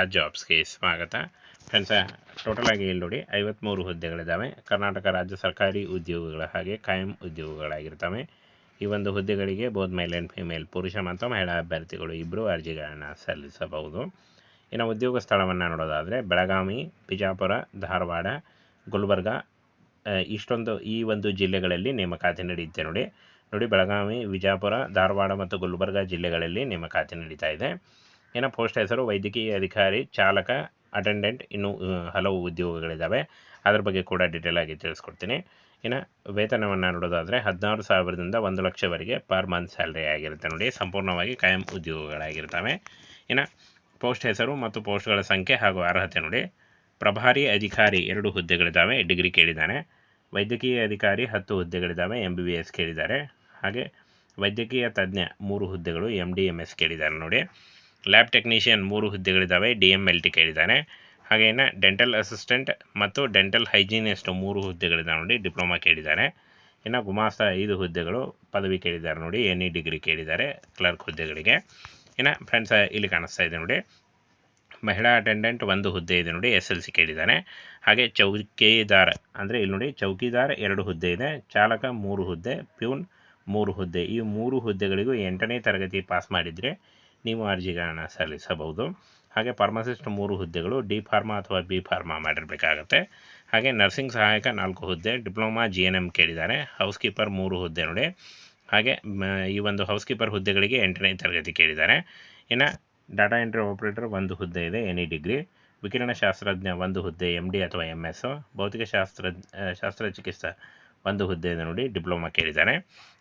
ರಾಜ್ ಜಾಬ್ಸ್ಗೆ ಸ್ವಾಗತ friends total ಆಗಿ ಇಲ್ಲಿ ನೋಡಿ ಐವತ್ತ್ಮೂರು ಹುದ್ದೆಗಳಿದ್ದಾವೆ. ಕರ್ನಾಟಕ ರಾಜ್ಯ ಸರ್ಕಾರಿ ಉದ್ಯೋಗಗಳ ಹಾಗೆ ಕಾಯಂ ಉದ್ಯೋಗಗಳಾಗಿರ್ತವೆ. ಈ ಒಂದು ಹುದ್ದೆಗಳಿಗೆ ಬೋತ್ ಮೇಲ್ ಆ್ಯಂಡ್ ಫಿಮೇಲ್ ಪುರುಷ ಮತ್ತು ಮಹಿಳಾ ಅಭ್ಯರ್ಥಿಗಳು ಇಬ್ಬರು ಅರ್ಜಿಗಳನ್ನು ಸಲ್ಲಿಸಬಹುದು. ಇನ್ನು ಉದ್ಯೋಗ ಸ್ಥಳವನ್ನು ನೋಡೋದಾದರೆ, ಬೆಳಗಾವಿ, ಬಿಜಾಪುರ, ಧಾರವಾಡ, ಗುಲ್ಬರ್ಗ ಇಷ್ಟೊಂದು ಈ ಒಂದು ಜಿಲ್ಲೆಗಳಲ್ಲಿ ನೇಮಕಾತಿ ನಡೆಯುತ್ತೆ ನೋಡಿ. ನೋಡಿ, ಬೆಳಗಾವಿ, ವಿಜಾಪುರ, ಧಾರವಾಡ ಮತ್ತು ಗುಲ್ಬರ್ಗ ಜಿಲ್ಲೆಗಳಲ್ಲಿ ನೇಮಕಾತಿ ನಡೀತಾ ಇದೆ. ಇನ್ನು ಪೋಸ್ಟ್ ಹೆಸರು ವೈದ್ಯಕೀಯ ಅಧಿಕಾರಿ, ಚಾಲಕ, ಅಟೆಂಡೆಂಟ್, ಇನ್ನೂ ಹಲವು ಉದ್ಯೋಗಗಳಿದ್ದಾವೆ ಅದ್ರ ಬಗ್ಗೆ ಕೂಡ ಡೀಟೇಲ್ ಆಗಿ ತಿಳಿಸ್ಕೊಡ್ತೀನಿ. ಇನ್ನು ವೇತನವನ್ನು ನೋಡೋದಾದರೆ ಹದಿನಾರು ಸಾವಿರದಿಂದ ಒಂದು ಲಕ್ಷವರೆಗೆ ಪರ್ ಮಂತ್ ಸ್ಯಾಲ್ರಿ ಆಗಿರುತ್ತೆ ನೋಡಿ. ಸಂಪೂರ್ಣವಾಗಿ ಕಾಯಂ ಉದ್ಯೋಗಗಳಾಗಿರ್ತವೆ. ಇನ್ನು ಪೋಸ್ಟ್ ಹೆಸರು ಮತ್ತು ಪೋಸ್ಟ್ಗಳ ಸಂಖ್ಯೆ ಹಾಗೂ ಅರ್ಹತೆ ನೋಡಿ. ಪ್ರಭಾರಿ ಅಧಿಕಾರಿ ಎರಡು ಹುದ್ದೆಗಳಿದ್ದಾವೆ ಡಿಗ್ರಿ ಕೇಳಿದ್ದಾನೆ. ವೈದ್ಯಕೀಯ ಅಧಿಕಾರಿ ಹತ್ತು ಹುದ್ದೆಗಳಿದ್ದಾವೆ ಎಂ ಬಿ ಬಿ ಎಸ್ ಕೇಳಿದ್ದಾರೆ. ಹಾಗೆ ವೈದ್ಯಕೀಯ ತಜ್ಞ ಮೂರು ಹುದ್ದೆಗಳು ಎಂ ಡಿ ಎಂ ಎಸ್ ಕೇಳಿದ್ದಾರೆ ನೋಡಿ. ಲ್ಯಾಬ್ ಟೆಕ್ನಿಷಿಯನ್ ಮೂರು ಹುದ್ದೆಗಳಿದ್ದಾವೆ, ಡಿ ಎಂ ಎಲ್ ಟಿ ಕೇಳಿದ್ದಾನೆ. ಹಾಗೆ ಇನ್ನು ಡೆಂಟಲ್ ಅಸಿಸ್ಟೆಂಟ್ ಮತ್ತು ಡೆಂಟಲ್ ಹೈಜೀನಿಸ್ಟ್ ಮೂರು ಹುದ್ದೆಗಳಿದ್ದಾವೆ ನೋಡಿ, ಡಿಪ್ಲೊಮಾ ಕೇಳಿದ್ದಾರೆ ಇನ್ನು ಗುಮಾಸ್ತ ಐದು ಹುದ್ದೆಗಳು ಪದವಿ ಕೇಳಿದ್ದಾರೆ ನೋಡಿ ಎನ್ ಇ ಡಿಗ್ರಿ ಕೇಳಿದ್ದಾರೆ ಕ್ಲರ್ಕ್ ಹುದ್ದೆಗಳಿಗೆ. ಇನ್ನು ಫ್ರೆಂಡ್ಸ್, ಇಲ್ಲಿ ಕಾಣಿಸ್ತಾ ಇದೆ ನೋಡಿ, ಮಹಿಳಾ ಅಟೆಂಡೆಂಟ್ ಒಂದು ಹುದ್ದೆ ಇದೆ ನೋಡಿ, ಎಸ್ ಎಲ್ ಸಿ ಕೇಳಿದ್ದಾನೆ. ಹಾಗೆ ಚೌಕಿದಾರ್ ಅಂದರೆ ಇಲ್ಲಿ ನೋಡಿ, ಚೌಕಿದಾರ್ ಎರಡು ಹುದ್ದೆ ಇದೆ, ಚಾಲಕ ಮೂರು ಹುದ್ದೆ, ಪ್ಯೂನ್ ಮೂರು ಹುದ್ದೆ. ಈ ಮೂರು ಹುದ್ದೆಗಳಿಗೂ ಎಂಟನೇ ತರಗತಿ ಪಾಸ್ ಮಾಡಿದರೆ ನೀವು ಅರ್ಜಿಗಳನ್ನು ಸಲ್ಲಿಸಬಹುದು. ಹಾಗೆ ಫಾರ್ಮಸಿಸ್ಟ್ ಮೂರು ಹುದ್ದೆಗಳು ಡಿ ಫಾರ್ಮಾ ಅಥವಾ ಬಿ ಫಾರ್ಮಾ ಮಾಡಿರಬೇಕಾಗತ್ತೆ ಹಾಗೆ ನರ್ಸಿಂಗ್ ಸಹಾಯಕ ನಾಲ್ಕು ಹುದ್ದೆ ಡಿಪ್ಲೊಮಾ ಜಿ ಎನ್ ಎಂ ಕೇಳಿದ್ದಾರೆ. ಹೌಸ್ ಕೀಪರ್ ಮೂರು ಹುದ್ದೆ ನೋಡಿ. ಹಾಗೆ ಈ ಒಂದು ಹೌಸ್ ಕೀಪರ್ ಹುದ್ದೆಗಳಿಗೆ ಎಂಟನೇ ತರಗತಿ ಕೇಳಿದ್ದಾರೆ. ಇನ್ನು ಡಾಟಾ ಎಂಟ್ರಿ ಆಪರೇಟರ್ ಒಂದು ಹುದ್ದೆ ಇದೆ ಎನಿ ಡಿಗ್ರಿ ವಿಕಿರಣ ಶಾಸ್ತ್ರಜ್ಞ ಒಂದು ಹುದ್ದೆ ಎಂ ಡಿ ಅಥವಾ ಎಂ ಎಸ್ ಭೌತಿಕ ಶಾಸ್ತ್ರ ಆ, ಶಸ್ತ್ರಚಿಕಿತ್ಸಾ ಒಂದು ಹುದ್ದೆ ಇದೆ ನೋಡಿ ಡಿಪ್ಲೊಮಾ ಕೇಳಿದ್ದಾರೆ.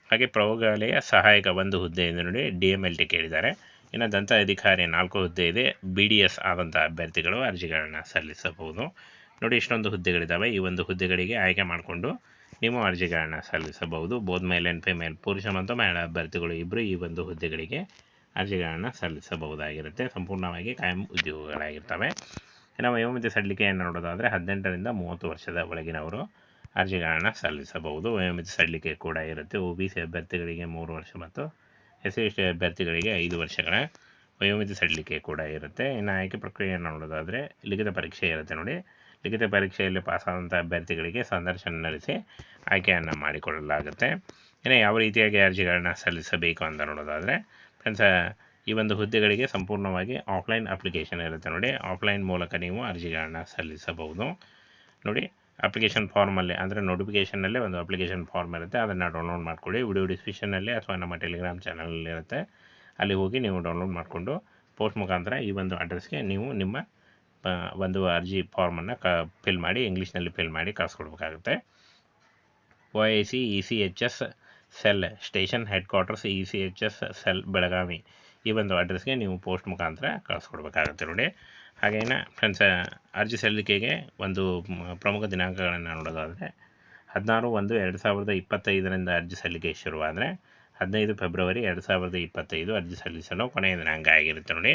ಹಾಗೆ ಪ್ರಯೋಗಾಲಯ ಸಹಾಯಕ ಒಂದು ಹುದ್ದೆ ಇದೆ ನೋಡಿ ಡಿ ಎಂ ಎಲ್ ಟಿ ಕೇಳಿದ್ದಾರೆ. ಇನ್ನು ದಂತ ಅಧಿಕಾರಿ ನಾಲ್ಕು ಹುದ್ದೆ ಇದೆ. ಬಿ ಡಿ ಎಸ್ ಆದಂಥ ಅಭ್ಯರ್ಥಿಗಳು ಅರ್ಜಿಗಳನ್ನು ಸಲ್ಲಿಸಬಹುದು. ನೋಡಿ, ಇಷ್ಟೊಂದು ಹುದ್ದೆಗಳಿದ್ದಾವೆ ಈ ಒಂದು ಹುದ್ದೆಗಳಿಗೆ ಆಯ್ಕೆ ಮಾಡಿಕೊಂಡು ನೀವು ಅರ್ಜಿಗಳನ್ನು ಸಲ್ಲಿಸಬಹುದು. ಬೋದ್ ಮೇಲ್ ಆ್ಯಂಡ್ ಫಿಮೇಲ್ ಪುರುಷ ಮತ್ತು ಮಹಿಳಾ ಅಭ್ಯರ್ಥಿಗಳು ಇಬ್ಬರು ಈ ಒಂದು ಹುದ್ದೆಗಳಿಗೆ ಅರ್ಜಿಗಳನ್ನು ಸಲ್ಲಿಸಬಹುದಾಗಿರುತ್ತೆ. ಸಂಪೂರ್ಣವಾಗಿ ಕಾಯಂ ಉದ್ಯೋಗಗಳಾಗಿರ್ತವೆ. ಇನ್ನು ವಯೋಮಿತಿ ಸಡಿಲಿಕೆಯನ್ನು ನೋಡೋದಾದರೆ ಹದಿನೆಂಟರಿಂದ ಮೂವತ್ತು ವರ್ಷದ ಒಳಗಿನವರು ಅರ್ಜಿಗಳನ್ನು ಸಲ್ಲಿಸಬಹುದು. ವಯೋಮಿತಿ ಸಡಿಲಿಕೆ ಕೂಡ ಇರುತ್ತೆ. ಒ ಬಿ ಸಿ ಅಭ್ಯರ್ಥಿಗಳಿಗೆ ಮೂರು ವರ್ಷ ಮತ್ತು ಎಸ್ ಸಿ ಎಸ್ ಟಿ ಅಭ್ಯರ್ಥಿಗಳಿಗೆ ಐದು ವರ್ಷಗಳ ವಯೋಮಿತಿ ಸಡಿಲಿಕೆ ಕೂಡ ಇರುತ್ತೆ. ಇನ್ನು ಆಯ್ಕೆ ಪ್ರಕ್ರಿಯೆ ನೋಡೋದಾದರೆ ಲಿಖಿತ ಪರೀಕ್ಷೆ ಇರುತ್ತೆ ನೋಡಿ. ಲಿಖಿತ ಪರೀಕ್ಷೆಯಲ್ಲಿ ಪಾಸಾದಂಥ ಅಭ್ಯರ್ಥಿಗಳಿಗೆ ಸಂದರ್ಶನ ನಡೆಸಿ ಆಯ್ಕೆಯನ್ನು ಮಾಡಿಕೊಳ್ಳಲಾಗುತ್ತೆ. ಇನ್ನು ಯಾವ ರೀತಿಯಾಗಿ ಅರ್ಜಿಗಳನ್ನ ಸಲ್ಲಿಸಬೇಕು ಅಂತ ನೋಡೋದಾದರೆ ಫ್ರೆಂಡ್ಸ್, ಈ ಒಂದು ಹುದ್ದೆಗಳಿಗೆ ಸಂಪೂರ್ಣವಾಗಿ ಆಫ್ಲೈನ್ ಅಪ್ಲಿಕೇಶನ್ ಇರುತ್ತೆ ನೋಡಿ. ಆಫ್ಲೈನ್ ಮೂಲಕ ನೀವು ಅರ್ಜಿಗಳನ್ನ ಸಲ್ಲಿಸಬಹುದು. ನೋಡಿ ಅಪ್ಲಿಕೇಶನ್ ಫಾರ್ಮಲ್ಲಿ ಅಂದರೆ ನೋಟಿಫಿಕೇಷನಲ್ಲೇ ಒಂದು ಅಪ್ಲಿಕೇಶನ್ ಫಾರ್ಮ್ ಇರುತ್ತೆ. ಅದನ್ನು ಡೌನ್ಲೋಡ್ ಮಾಡ್ಕೊಳ್ಳಿ. ವಿಡಿಯೋ ಡಿಸ್ಕ್ರಿಪ್ಷನಲ್ಲಿ ಅಥವಾ ನಮ್ಮ ಟೆಲಿಗ್ರಾಮ್ ಚಾನಲಲ್ಲಿ ಇರುತ್ತೆ. ಅಲ್ಲಿ ಹೋಗಿ ನೀವು ಡೌನ್ಲೋಡ್ ಮಾಡಿಕೊಂಡು ಪೋಸ್ಟ್ ಮುಖಾಂತರ ಈ ಒಂದು ಅಡ್ರೆಸ್ಗೆ ನೀವು ನಿಮ್ಮ ಒಂದು ಅರ್ಜಿ ಫಾರ್ಮನ್ನು ಕ ಫಿಲ್ ಮಾಡಿ ಇಂಗ್ಲೀಷ್ನಲ್ಲಿ ಫಿಲ್ ಮಾಡಿ ಕಳಿಸ್ಕೊಡ್ಬೇಕಾಗುತ್ತೆ. O I C E C H S cell station headquarters E C H S cell Belagavi ಈ ಒಂದು ಅಡ್ರೆಸ್ಗೆ ನೀವು ಪೋಸ್ಟ್ ಮುಖಾಂತರ ಕಳಿಸ್ಕೊಡ್ಬೇಕಾಗುತ್ತೆ ನೋಡಿ. ಹಾಗೇನ ಫ್ರೆಂಡ್ಸ್ ಅರ್ಜಿ ಸಲ್ಲಿಕೆಗೆ ಒಂದು ಪ್ರಮುಖ ದಿನಾಂಕಗಳನ್ನು ನೋಡೋದಾದರೆ ಹದಿನಾರು ಒಂದು ಎರಡು ಸಾವಿರದ ಇಪ್ಪತ್ತೈದರಿಂದ ಅರ್ಜಿ ಸಲ್ಲಿಕೆ ಶುರುವಾದರೆ ಹದಿನೈದು ಫೆಬ್ರವರಿ ಎರಡು ಸಾವಿರದ ಇಪ್ಪತ್ತೈದು ಅರ್ಜಿ ಸಲ್ಲಿಸಲು ಕೊನೆಯ ದಿನಾಂಕ ಆಗಿರುತ್ತೆ ನೋಡಿ.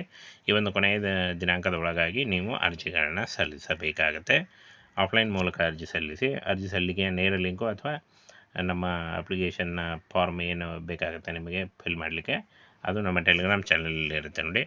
ಈ ಒಂದು ಕೊನೆಯ ದಿನಾಂಕದ ಒಳಗಾಗಿ ನೀವು ಅರ್ಜಿಗಳನ್ನು ಸಲ್ಲಿಸಬೇಕಾಗತ್ತೆ. ಆಫ್ಲೈನ್ ಮೂಲಕ ಅರ್ಜಿ ಸಲ್ಲಿಸಿ, ಅರ್ಜಿ ಸಲ್ಲಿಕೆಯ ನೇರ ಲಿಂಕು ಅಥವಾ ನಮ್ಮ ಅಪ್ಲಿಕೇಶನ್ನ ಫಾರ್ಮ್ ಏನು ಬೇಕಾಗುತ್ತೆ ನಿಮಗೆ ಫಿಲ್ ಮಾಡಲಿಕ್ಕೆ, ಅದು ನಮ್ಮ ಟೆಲಿಗ್ರಾಮ್ ಚಾನಲಲ್ಲಿ ಇರುತ್ತೆ ನೋಡಿ.